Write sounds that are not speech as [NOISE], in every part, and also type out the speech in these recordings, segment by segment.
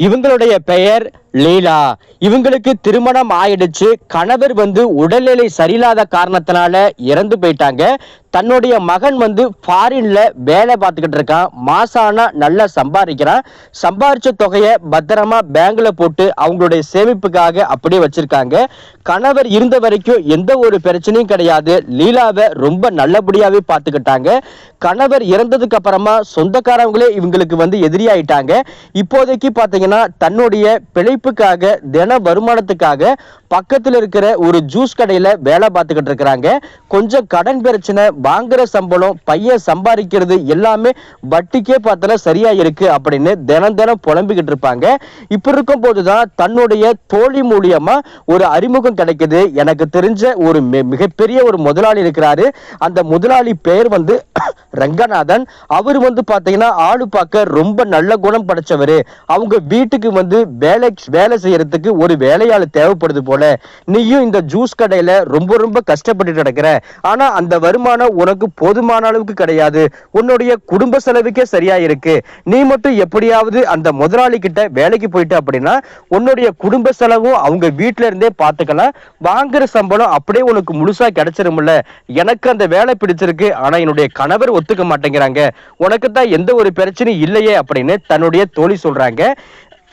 இவங்களுடைய பெயர் லீலா இவங்களுக்கு திருமணம் ஆயிடுச்சு. கணவர் வந்து உடல்நிலை சரியில்லாத காரணத்தினால இறந்து போயிட்டாங்க. தன்னுடைய மகன் வந்து ஃபாரின்ல வேலை பார்த்துக்கிட்டு இருக்கான். மாசம் நல்லா சம்பாதிக்கிறான். சம்பாரிச்ச தொகையை பத்திரமா பேங்க்ல போட்டு அவங்களுடைய சேமிப்புக்காக அப்படியே வச்சிருக்காங்க. கணவர் இருந்த வரைக்கும் எந்த ஒரு பிரச்சனையும் கிடையாது. லீலாவை ரொம்ப நல்லபடியாவே பார்த்துக்கிட்டாங்க. கணவர் இறந்ததுக்கு அப்புறமா சொந்தக்காரவங்களே இவங்களுக்கு வந்து எதிரியாயிட்டாங்க. இப்போதைக்கு பார்த்தீங்கன்னா தன்னுடைய பிழை பிழைப்புக்காக தின வருமானத்துக்காக பக்கத்தில் இருக்கிற ஒரு ஜூஸ் கடையில் வேலை பார்த்துக்கிட்டு இருக்கிறாங்க. கொஞ்சம் கடன் பிரச்சனை வாங்குற சம்பளம் பையன் சம்பாதிக்கிறது எல்லாமே வட்டிக்கே பார்த்தல சரியா இருக்கு அப்படின்னு தினம் தினம் புலம்பிக்கிட்டு இருப்பாங்க. இப்படி இருக்கும் போதுதான் தன்னுடைய தோழி மூலியமா ஒரு அறிமுகம் கிடைக்குது. எனக்கு தெரிஞ்ச ஒரு மிகப்பெரிய ஒரு முதலாளி இருக்கிறாரு. அந்த முதலாளி பெயர் வந்து [COUGHS] ரங்கநாதன். அவர் வந்து பார்த்தீங்கன்னா ஆளு பார்க்க ரொம்ப நல்ல குணம் படைச்சவர். அவங்க வீட்டுக்கு வந்து வேலை வேலை செய்யறதுக்கு ஒரு வேலையாள் தேவைப்படுது போல நீயும் இந்த ஜூஸ் கடையில ரொம்ப ரொம்ப கஷ்டப்பட்டு கிடக்குற ஆனா அந்த வருமானம் உனக்கு போதுமான அளவுக்கு கிடையாது. உன்னுடைய குடும்ப செலவுக்கே சரியா இருக்கு நீ மட்டும் எப்படியாவது அந்த முதலாளி கிட்ட வேலைக்கு போயிட்டு அப்படின்னா உன்னுடைய குடும்ப செலவும் அவங்க வீட்டுல இருந்தே பார்த்துக்கலாம் வாங்குற சம்பளம் அப்படியே உனக்கு முழுசா கிடைச்சிருமில்ல எனக்கு அந்த வேலை பிடிச்சிருக்கு ஆனா என்னுடைய கணவர் ஒத்துக்க மாட்டேங்கிறாங்க. உனக்கு தான் எந்த ஒரு பிரச்சனையும் இல்லையே அப்படின்னு தன்னுடைய தோழி சொல்றாங்க.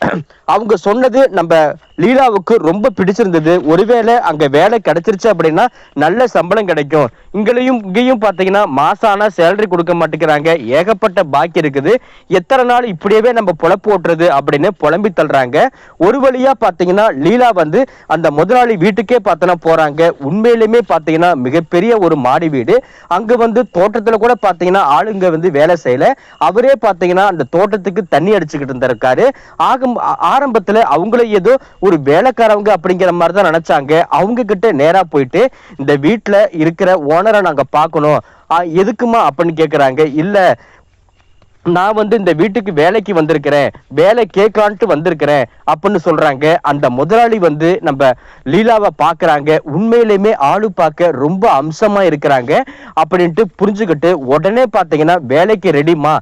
[CLEARS THROAT] அவங்க சொன்னது நம்ம லீலாவுக்கு ரொம்ப பிடிச்சிருந்தது. ஒருவேளை அங்க வேலை கிடைச்சிருச்சு அப்படின்னா நல்ல சம்பளம் கிடைக்கும். இங்கேயும் இங்கேயும் பாத்தீங்கன்னா மாசம் சேலரி கொடுக்க மாட்டேங்கிறாங்க. ஏகப்பட்ட பாக்கி இருக்குது. எத்தனை நாள் இப்படியவே நம்ம புழப்பு ஓட்டுறது அப்படின்னு புலம்பி தள்ளுறாங்க. ஒரு வழியா பாத்தீங்கன்னா லீலா வந்து அந்த முதலாளி வீட்டுக்கே பார்த்தோன்னா போறாங்க. உண்மையிலுமே பாத்தீங்கன்னா மிகப்பெரிய ஒரு மாடி வீடு. அங்க வந்து தோட்டத்துல கூட பாத்தீங்கன்னா ஆளுங்க வந்து வேலை செய்யல. அவரே பாத்தீங்கன்னா அந்த தோட்டத்துக்கு தண்ணி அடிச்சுக்கிட்டு இருந்திருக்காரு. ஆகும் ஆ- ஆரம்பத்துல அவங்கள ஏதோ ஒரு வேலைக்காரவங்க அப்படிங்கிற மாதிரி தான் நினைச்சாங்க. அவங்க கிட்ட நேரா போயிட்டு இந்த வீட்டுல இருக்கிற ஓனரை நாங்க பார்க்கணும். எதுக்குமா அப்படின்னு கேக்குறாங்க. இல்ல நான் வந்து இந்த வீட்டுக்கு வேலைக்கு வந்திருக்கிறேன் வேலை கேட்கலான்ட்டு வந்திருக்கிறேன் அப்படின்னு சொல்றாங்க. அந்த முதலாளி வந்து நம்ம லீலாவை பார்க்குறாங்க. உண்மையிலுமே ஆளு பார்க்க ரொம்ப அம்சமா இருக்கிறாங்க. அப்படின்ட்டு புரிஞ்சுக்கிட்டு உடனே பார்த்தீங்கன்னா வேலைக்கு ரெடிமா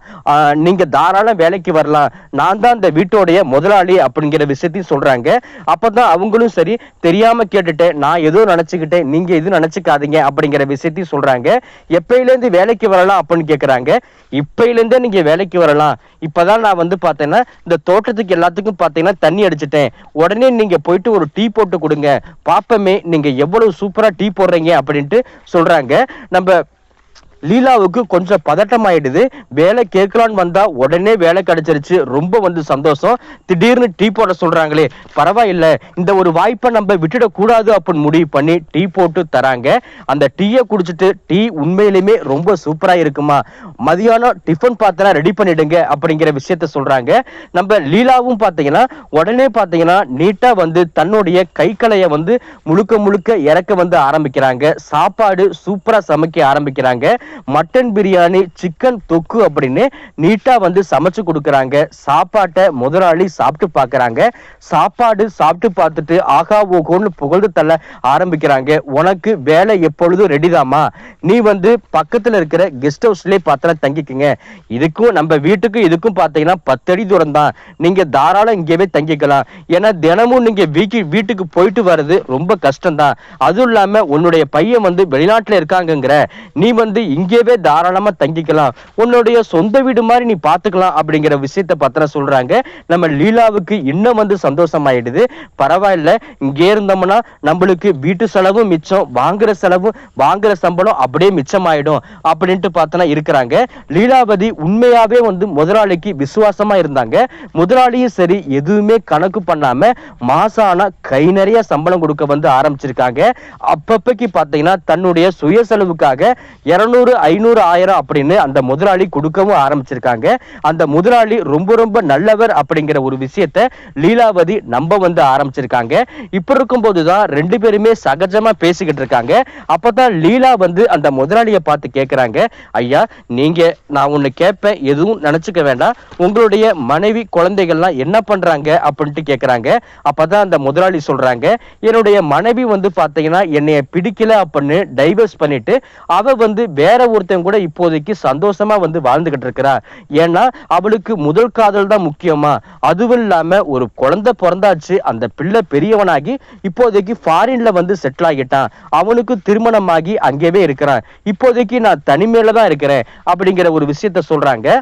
நீங்க தாராளம் வேலைக்கு வரலாம். நான் தான் இந்த வீட்டோடைய முதலாளி அப்படிங்கிற விஷயத்தையும் சொல்றாங்க. அப்பதான் அவங்களும் சரி தெரியாம கேட்டுட்டேன். நான் ஏதோ நினைச்சுக்கிட்டேன். நீங்க எதுவும் நினைச்சுக்காதீங்க அப்படிங்கிற விஷயத்தையும் சொல்றாங்க. எப்பயில இருந்து வேலைக்கு வரலாம் அப்படின்னு கேக்குறாங்க. இப்பயில இருந்தே நீங்க வேலைக்கு வரலாம். இப்பதான் நான் வந்து பார்த்தேன்னா இந்த தோட்டத்துக்கு எல்லாத்துக்கும் பார்த்தீங்கன்னா தண்ணி அடிச்சிட்டேன். உடனே நீங்க போயிட்டு ஒரு டீ போட்டு கொடுங்க. பாப்பமே நீங்க எவ்வளவு சூப்பரா டீ போடுறீங்க அப்படின்ட்டு சொல்றாங்க. நம்ம லீலாவுக்கு கொஞ்சம் பதட்டம் ஆயிடுது வேலை கேட்கலான்னு வந்தா உடனே வேலை கிடைச்சிருச்சு. ரொம்ப வந்து சந்தோஷம். திடீர்னு டீ போட சொல்றாங்களே பரவாயில்ல இந்த ஒரு வாய்ப்பை நம்ம விட்டுடக்கூடாது அப்படின்னு முடிவு பண்ணி டீ போட்டு தராங்க. அந்த டீயை குடிச்சிட்டு டீ உண்மையிலுமே ரொம்ப சூப்பரா இருக்குமா? மதியானம் டிஃபன் பார்த்தனா ரெடி பண்ணிடுங்க அப்படிங்கிற விஷயத்த சொல்றாங்க. நம்ம லீலாவும் பார்த்தீங்கன்னா உடனே பார்த்தீங்கன்னா நீட்டா வந்து தன்னுடைய கைக்கலையை வந்து முழுக்க முழுக்க இறக்க வந்து ஆரம்பிக்கிறாங்க. சாப்பாடு சூப்பரா சமைக்க ஆரம்பிக்கிறாங்க. மட்டன் பிரியாணி சிக்கன் தொக்கு அப்படின்னு நீட்டா வந்து சமைச்சு கொடுக்கறாங்க. சாப்பாட்டை முதலாளி சாப்பிட்டு பாக்குறாங்க சாப்பாடு சாப்பிட்டு பார்த்துட்டு ஆகா ஓகோன்னு புகழ்ந்து தள்ள ஆரம்பிக்கிறாங்க. உனக்கு வேலை எப்பொழுதும் ரெடிதாமா நீ வந்து பக்கத்துல இருக்கிற கெஸ்ட் ஹவுஸ்லயே பார்த்தா தங்கிக்குங்க. இதுக்கும் நம்ம வீட்டுக்கும் இதுக்கும் பார்த்தீங்கன்னா பத்தடி தூரம் தான் நீங்க தாராளம் இங்கேயே தங்கிக்கலாம். ஏன்னா தினமும் நீங்க வீக்கி வீட்டுக்கு போயிட்டு வர்றது ரொம்ப கஷ்டம் தான் அதுவும் இல்லாம உன்னுடைய பையன் வந்து வெளிநாட்டுல இருக்காங்கங்கிற நீ வந்து இங்கேயே தாராளமா தங்கிக்கலாம். உன்னுடைய சொந்த வீடு மாதிரி நீ பாத்துக்கலாம் அப்படிங்கிற விஷயத்த பத்திர சொல்றாங்க. நம்ம லீலாவுக்கு இன்னும் வந்து சந்தோஷமாயிடுது. பரவாயில்ல இங்கே இருந்தோம்னா நம்மளுக்கு வீட்டு செலவும் மிச்சம் வாங்குற செலவும் வாங்குற சம்பளம் அப்படியே மிச்சமாயிடும் அப்படின்ட்டு பார்த்தனா இருக்கிறாங்க. லீலாவதி உண்மையாவே வந்து முதலாளிக்கு விசுவாசமா இருந்தாங்க. முதலாளியும் சரி எதுவுமே கணக்கு பண்ணாம மாசம் கை நிறைய சம்பளம் கொடுக்க வந்து ஆரம்பிச்சிருக்காங்க. அப்பப்பக்கு பார்த்தீங்கன்னா தன்னுடைய சுய செலவுக்காக இருநூறு ஐநூறு ஆயிரம் அப்படின்னு அந்த முதலாளி கொடுக்கவும் ஆரம்பிச்சிருக்காங்க. அந்த முதலாளி ரொம்ப ரொம்ப நல்லவர் அப்படிங்கிற ஒரு விஷயத்த லீலாவதி நம்ப வந்து ஆரம்பிச்சிருக்காங்க. இப்ப இருக்கும்போது தான் ரெண்டு பேருமே சகஜமா பேசிக்கிட்டு இருக்காங்க. அப்பதான் லீலா வந்து அந்த முதலாளியை பார்த்து கேட்குறாங்க ஐயா நீங்க நான் ஒண்ணு கேட்பேன் எதுவும் நினைச்சுக்க வேண்டாம். உங்களுடைய மனைவி குழந்தைகள்லாம் என்ன பண்றாங்க? அப்படின்ட்டு கேட்குறாங்க அப்பதான் அந்த முதலாளி சொல்றாங்க என்னுடைய மனைவி வந்து பாத்தீங்கன்னா என்னைய பிடிக்கல அப்படின்னு டைவர்ஸ் பண்ணிட்டு அவ வந்து வேற வேற ஒருத்தன் கூட இப்போதைக்கு சந்தோஷமா வந்து வாழ்ந்துகிட்டு இருக்கிறா. ஏன்னா அவளுக்கு முதல் காதல் தான் முக்கியமா. அதுவும் இல்லாம ஒரு குழந்தை பிறந்தாச்சு அந்த பிள்ளை பெரியவனாகி இப்போதைக்கு ஃபாரின்ல வந்து செட்டில் ஆகிட்டான். அவனுக்கு திருமணமாகி அங்கேவே இருக்கிறான். இப்போதைக்கு நான் தனிமையில தான் இருக்கிறேன் அப்படிங்கிற ஒரு விஷயத்த சொல்றாங்க.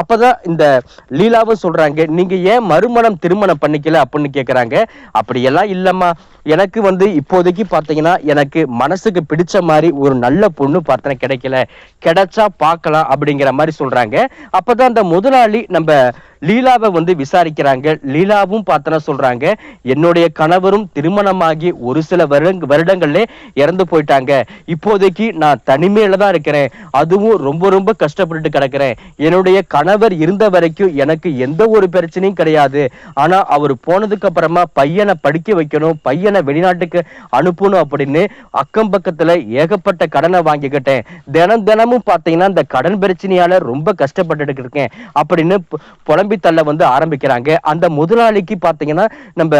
அப்பதான் இந்த லீலாவும் சொல்றாங்க நீங்க ஏன் மறுமணம் திருமணம் பண்ணிக்கல? அப்படின்னு கேக்குறாங்க. அப்படியெல்லாம் இல்லம்மா. எனக்கு வந்து இப்போதைக்கு பாத்தீங்கன்னா எனக்கு மனசுக்கு பிடிச்ச மாதிரி ஒரு நல்ல பொண்ணு பார்த்தேன் கிடைக்கல. கிடைச்சா பார்க்கலாம் அப்படிங்கிற மாதிரி சொல்றாங்க. அப்பதான் அந்த முதலாளி நம்ம லீலாவை வந்து விசாரிக்கிறாங்க. லீலாவும் பார்த்தனா சொல்றாங்க என்னுடைய கணவரும் திருமணமாகி ஒரு சில வருடங்கள்ல இறந்து போயிட்டாங்க. இப்போதைக்கு நான் தனிமையில தான் இருக்கிறேன். அதுவும் ரொம்ப ரொம்ப கஷ்டப்பட்டுட்டு கிடக்கிறேன். என்னுடைய கணவர் இருந்த வரைக்கும் எனக்கு எந்த ஒரு பிரச்சனையும் கிடையாது. ஆனா அவர் போனதுக்கு அப்புறமா பையனை படிக்க வைக்கணும் பையனை வெளிநாட்டுக்கு அனுப்பணும் அப்படின்னு அக்கம் பக்கத்துல ஏகப்பட்ட கடனை வாங்கிக்கிட்டேன். தினம் தினமும் பார்த்தீங்கன்னா இந்த கடன் பிரச்சனையால ரொம்ப கஷ்டப்பட்டுட்டு இருக்கேன். அப்படின்னு புலம் புலம்பி தள்ள வந்து ஆரம்பிக்கிறாங்க. அந்த முதலாளிக்கு பாத்தீங்கன்னா நம்ம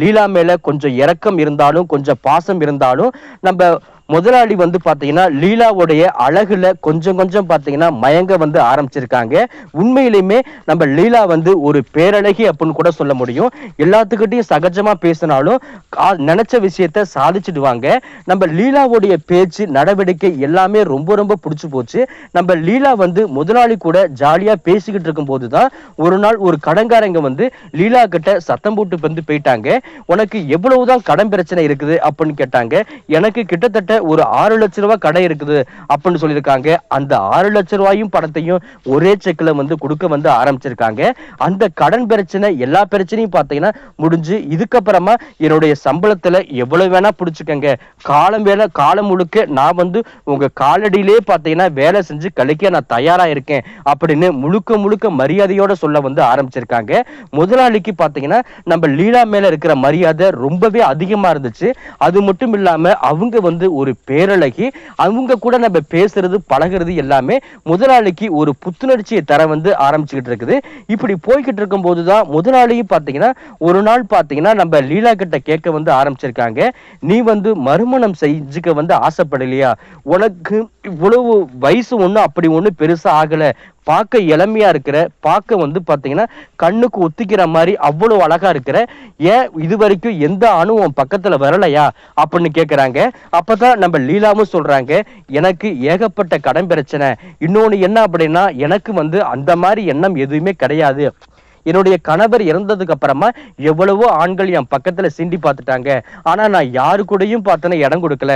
லீலா மேல கொஞ்சம் இரக்கம் இருந்தாலும் கொஞ்சம் பாசம் இருந்தாலும் நம்ம முதலாளி வந்து பாத்தீங்கன்னா லீலாவுடைய அழகுல கொஞ்சம் கொஞ்சம் பாத்தீங்கன்னா மயங்க வந்து ஆரம்பிச்சிருக்காங்க. உண்மையிலுமே நம்ம லீலா வந்து ஒரு பேரழகி அப்படின்னு கூட சொல்ல முடியும். எல்லாத்துக்கிட்டையும் சகஜமா பேசினாலும் கா- நினைச்ச விஷயத்த சாதிச்சிடுவாங்க. நம்ம லீலாவுடைய பேச்சு நடவடிக்கை எல்லாமே ரொம்ப ரொம்ப பிடிச்சு போச்சு. நம்ம லீலா வந்து முதலாளி கூட ஜாலியா பேசிக்கிட்டு இருக்கும் போதுதான் ஒரு நாள் ஒரு கடன்காரங்க வந்து லீலா கிட்ட சத்தம் போட்டு வந்து போயிட்டாங்க. உனக்கு எவ்வளவுதான் கடன் பிரச்சனை இருக்குது? அப்படின்னு கேட்டாங்க. எனக்கு கிட்டத்தட்ட ஒரு ஆறு லட்ச ரூபாய் கடை இருக்குது அப்படின்னு சொல்லியிருக்காங்க. அந்த ஆறு லட்ச ரூபாயும் படத்தையும் ஒரே செக்ல வந்து கொடுக்க வந்து ஆரம்பிச்சிருக்காங்க. அந்த கடன் பிரச்சனை எல்லா பிரச்சனையும் பார்த்தீங்கன்னா முடிஞ்சு இதுக்கப்புறமா என்னுடைய சம்பளத்துல எவ்வளவு வேணா பிடிச்சிக்கங்க. காலம் வேலை காலம் முழுக்க நான் வந்து உங்க காலடியிலே பார்த்தீங்கன்னா வேலை செஞ்சு கழிக்க நான் தயாரா இருக்கேன் அப்படின்னு முழுக்க முழுக்க மரியாதையோட சொல்ல வந்து ஆரம்பிச்சிருக்காங்க. முதலாளிக்கு பார்த்தீங்கன்னா நம்ம லீலா மேல இருக்கிற மரியாதை ரொம்பவே அதிகமா இருந்துச்சு. அது மட்டும் இல்லாம அவங்க வந்து ஒரு ஒரு பேரழகி அவங்க கூட நம்ம பேசுறது பழகுறது எல்லாமே முதலாளிக்கு ஒரு புத்துணர்ச்சியை தர வந்து ஆரம்பிச்சுக்கிட்டு இருக்குது. இப்படி போய்கிட்டு இருக்கும் போதுதான் முதலாளியும் பார்த்தீங்கன்னா ஒரு நாள் பார்த்தீங்கன்னா நம்ம லீலா கிட்ட கேட்க வந்து ஆரம்பிச்சிருக்காங்க. நீ வந்து மறுமணம் செஞ்சுக்க வந்து ஆசைப்படலையா? உனக்கு இவ்வளவு வயசு ஒன்றும் அப்படி ஒன்றும் பெருசாக ஆகலை. பார்க்க இளமையாக இருக்கிற பார்க்க வந்து பார்த்தீங்கன்னா கண்ணுக்கு ஒத்திக்கிற மாதிரி அவ்வளோ அழகாக இருக்கிற ஏன் இது வரைக்கும் எந்த அணுவும் பக்கத்தில் வரலையா? அப்படின்னு அப்போ தான் நம்ம லீலாவும் சொல்கிறாங்க எனக்கு ஏகப்பட்ட கடன் பிரச்சனை. இன்னொன்று என்ன அப்படின்னா எனக்கு வந்து அந்த மாதிரி எண்ணம் எதுவுமே கிடையாது. என்னுடைய கணவர் இறந்ததுக்கு அப்புறமா எவ்வளவோ ஆண்கள் என் பக்கத்துல சிண்டி பார்த்துட்டாங்க. ஆனா நான் யாரு கூடயும் பார்த்தேன்னா இடம் கொடுக்கல.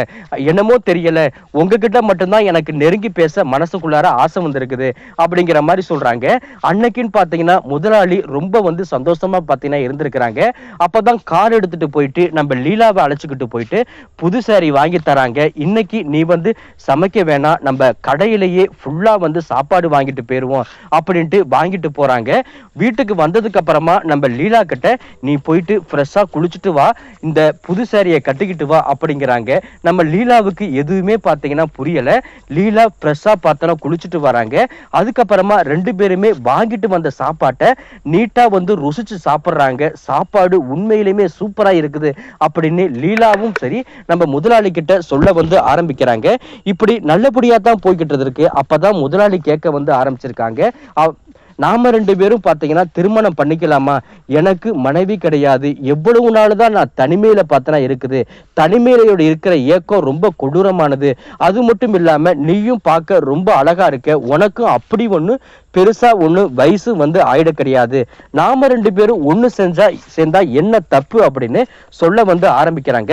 என்னமோ தெரியல. உங்ககிட்ட மட்டும்தான் எனக்கு நெருங்கி பேச மனசுக்குள்ளார ஆசை வந்திருக்குது அப்படிங்கிற மாதிரி சொல்றாங்க. அன்னைக்குன்னு பாத்தீங்கன்னா முதலாளி ரொம்ப வந்து சந்தோஷமா பாத்தீங்கன்னா இருந்திருக்கிறாங்க. அப்பதான் கார் எடுத்துட்டு போயிட்டு நம்ம லீலாவை அழைச்சிக்கிட்டு போயிட்டு புது சாரி வாங்கி தராங்க. இன்னைக்கு நீ வந்து சமைக்க வேணாம். நம்ம கடையிலேயே ஃபுல்லா வந்து சாப்பாடு வாங்கிட்டு போயிருவோம் அப்படின்ட்டு வாங்கிட்டு போறாங்க. வீட்டுக்கு வந்ததுக்கு அப்புறமா நம்ம லீலா கிட்ட நீ போயிட்டு ஃப்ரெஷ்ஷா குளிச்சுட்டு வா இந்த புது சேரீயை கட்டிக்கிட்டு வா அப்படிங்கிறாங்க. நம்ம லீலாவுக்கு எதுவுமே பார்த்தீங்கன்னா புரியல. லீலா ஃப்ரெஷ்ஷா பார்த்தோன்னா குளிச்சுட்டு வராங்க. அதுக்கப்புறமா ரெண்டு பேருமே வாங்கிட்டு வந்த சாப்பாட்டை நீட்டா வந்து ருசிச்சு சாப்பிட்றாங்க. சாப்பாடு உண்மையிலுமே சூப்பரா இருக்குது அப்படின்னு லீலாவும் சரி நம்ம முதலாளி கிட்ட சொல்ல வந்து ஆரம்பிக்கிறாங்க. இப்படி நல்லபடியா தான் போய்கிட்டு இருக்கு. அப்பதான் முதலாளி கேட்க வந்து ஆரம்பிச்சிருக்காங்க. நாம ரெண்டு பேரும் பார்த்தீங்கன்னா திருமணம் பண்ணிக்கலாமா? எனக்கு மனைவி கிடையாது. எவ்வளவு நாள் தான் நான் தனிமையில பார்த்தனா இருக்குது. தனிமையிலோட இருக்கிற ஏக்கம் ரொம்ப கொடூரமானது. அது மட்டும் இல்லாம நீயும் பார்க்க ரொம்ப அழகா இருக்க. உனக்கும் அப்படி ஒண்ணு பெருசா ஒண்ணு வயசு வந்து ஆயிட கிடையாது. நாம ரெண்டு பேரும் ஒண்ணு செஞ்சா சேர்ந்தா என்ன தப்பு அப்படின்னு சொல்ல வந்து ஆரம்பிக்கிறாங்க.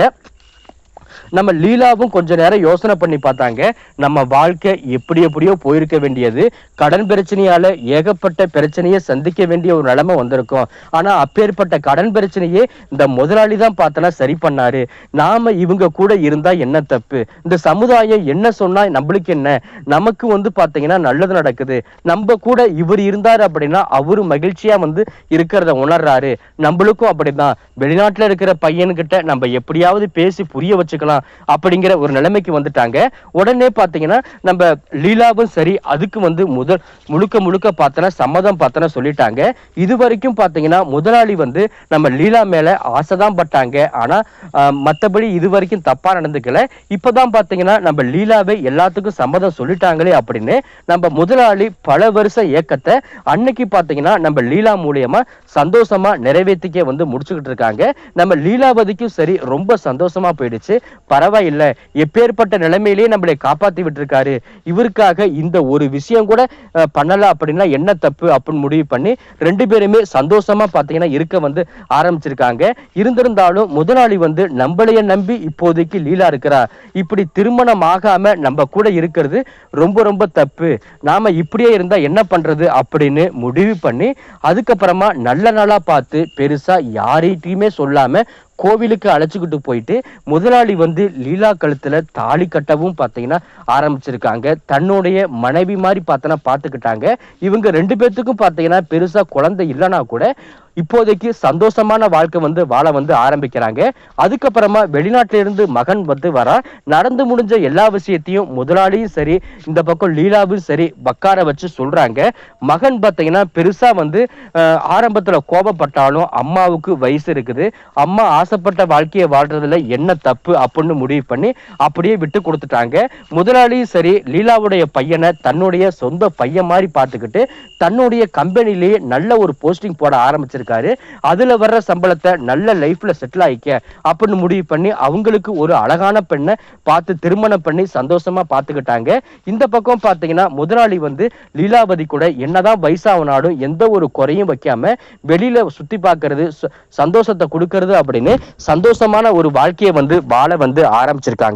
நம்ம லீலாவும் கொஞ்ச நேரம் யோசனை பண்ணி பார்த்தாங்க. நம்ம வாழ்க்கை எப்படி எப்படியோ போயிருக்க வேண்டியது. கடன் பிரச்சனையால ஏகப்பட்ட பிரச்சனையை சந்திக்க வேண்டிய ஒரு நிலைமை வந்திருக்கும். ஆனா அப்பேற்பட்ட கடன் பிரச்சனையே இந்த முதலாளி தான் பார்த்தனா சரி பண்ணாரு. நாம இவங்க கூட இருந்தா என்ன தப்பு? இந்த சமுதாயம் என்ன சொன்னா நம்மளுக்கு என்ன? நமக்கு வந்து பாத்தீங்கன்னா நல்லது நடக்குது. நம்ம கூட இவர் இருந்தாரு அப்படின்னா அவரு மகிழ்ச்சியா வந்து இருக்கிறத உணர்றாரு. நம்மளுக்கும் அப்படிதான். வெளிநாட்டுல இருக்கிற பையன்கிட்ட நம்ம எப்படியாவது பேசி புரிய வச்சுக்கலாம். அப்படிங்கிற ஒரு நிலைமைக்கு வந்துட்டாங்க. உடனே பார்த்தீங்கன்னா நம்ம லீலாவும் சரி அதுக்கு வந்து முதல் முழுக்க முழுக்க பார்த்தனா சம்மதம் பார்த்தனா சொல்லிட்டாங்க. இது வரைக்கும் பாத்தீங்கன்னா முதலாளி வந்து நம்ம லீலா மேல ஆசைதான் பட்டாங்க. ஆனா மற்றபடி மத்தபடி இது வரைக்கும் தப்பா நடந்துக்கல. இப்பதான் பாத்தீங்கன்னா நம்ம லீலாவை எல்லாத்துக்கும் சம்மதம் சொல்லிட்டாங்களே அப்படின்னு நம்ம முதலாளி பல வருஷ இயக்கத்தை அன்னைக்கு பார்த்தீங்கன்னா நம்ம லீலா மூலியமா சந்தோஷமா நிறைவேற்றிக்க வந்து முடிச்சுக்கிட்டு இருக்காங்க. நம்ம லீலாவதிக்கும் சரி ரொம்ப சந்தோஷமா போயிடுச்சு. பரவாயில்ல. எப்பேற்பட்ட நிலைமையிலேயே நம்மளை காப்பாத்தி விட்டுருக்காரு. இவருக்காக இந்த ஒரு விஷயம் கூட பண்ணலாம் பண்ணல அப்படின்னா என்ன தப்பு அப்படின்னு முடிவு பண்ணி ரெண்டு பேருமே சந்தோஷமா பாத்தீங்கன்னா இருக்க வந்து ஆரம்பிச்சிருக்காங்க. இருந்திருந்தாலும் முதலாளி வந்து நம்மளைய நம்பி இப்போதைக்கு லீலா இருக்கிறா. இப்படி திருமணம் ஆகாம நம்ம கூட இருக்கிறது ரொம்ப ரொம்ப தப்பு. நாம இப்படியே இருந்தா என்ன பண்றது அப்படின்னு முடிவு பண்ணி அதுக்கப்புறமா நல்ல நாளா பார்த்து பெருசா யார்கிட்டயுமே சொல்லாம கோவிலுக்கு அழைச்சிக்கிட்டு போயிட்டு முதலாளி வந்து லீலா கழுத்துல தாலி கட்டவும் பார்த்தீங்கன்னா ஆரம்பிச்சிருக்காங்க. தன்னுடைய மனைவி மாதிரி பார்த்தனா பார்த்துக்கிட்டாங்க. இவங்க ரெண்டு பேர்த்துக்கும் பார்த்தீங்கன்னா பெருசா குழந்தை இல்லைன்னா கூட இப்போதைக்கு சந்தோஷமான வாழ்க்கை வந்து வாழ வந்து ஆரம்பிக்கிறாங்க. அதுக்கப்புறமா வெளிநாட்டிலிருந்து மகன் வந்து வர. நடந்து முடிஞ்ச எல்லா விஷயத்தையும் முதலாளியும் சரி இந்த பக்கம் லீலாவும் சரி பக்கார வச்சு சொல்றாங்க. மகன் பார்த்தீங்கன்னா பெருசா வந்து ஆரம்பத்துல கோபப்பட்டாலும் அம்மாவுக்கு வயசு இருக்குது. அம்மா ஆசைப்பட்ட வாழ்க்கையை வாழ்றதுல என்ன தப்பு அப்படின்னு முடிவு பண்ணி அப்படியே விட்டு கொடுத்துட்டாங்க. முதலாளியும் சரி லீலாவுடைய பையனை தன்னுடைய சொந்த பையன் மாதிரி பார்த்துக்கிட்டு தன்னுடைய கம்பெனிலேயே நல்ல ஒரு போஸ்டிங் போட இருக்காரு அதுல வர்ற சம்பளத்தை நல்ல லைஃப்ல செட்டில் ஆயிக்க அப்படின்னு முடிவு பண்ணி அவங்களுக்கு ஒரு அழகான பெண்ணை பார்த்து திருமணம் பண்ணி சந்தோஷமா பார்த்துக்கிட்டாங்க. இந்த பக்கம் பார்த்தீங்கன்னா முதலாளி வந்து லீலாவதி கூட என்னதான் வயசாகனாலும் எந்த ஒரு குறையும் வைக்காம வெளியில சுத்தி பார்க்கறது சந்தோஷத்தை கொடுக்கறது அப்படின்னு சந்தோஷமான ஒரு வாழ்க்கையை வந்து வாழ வந்து ஆரம்பிச்சிருக்காங்க.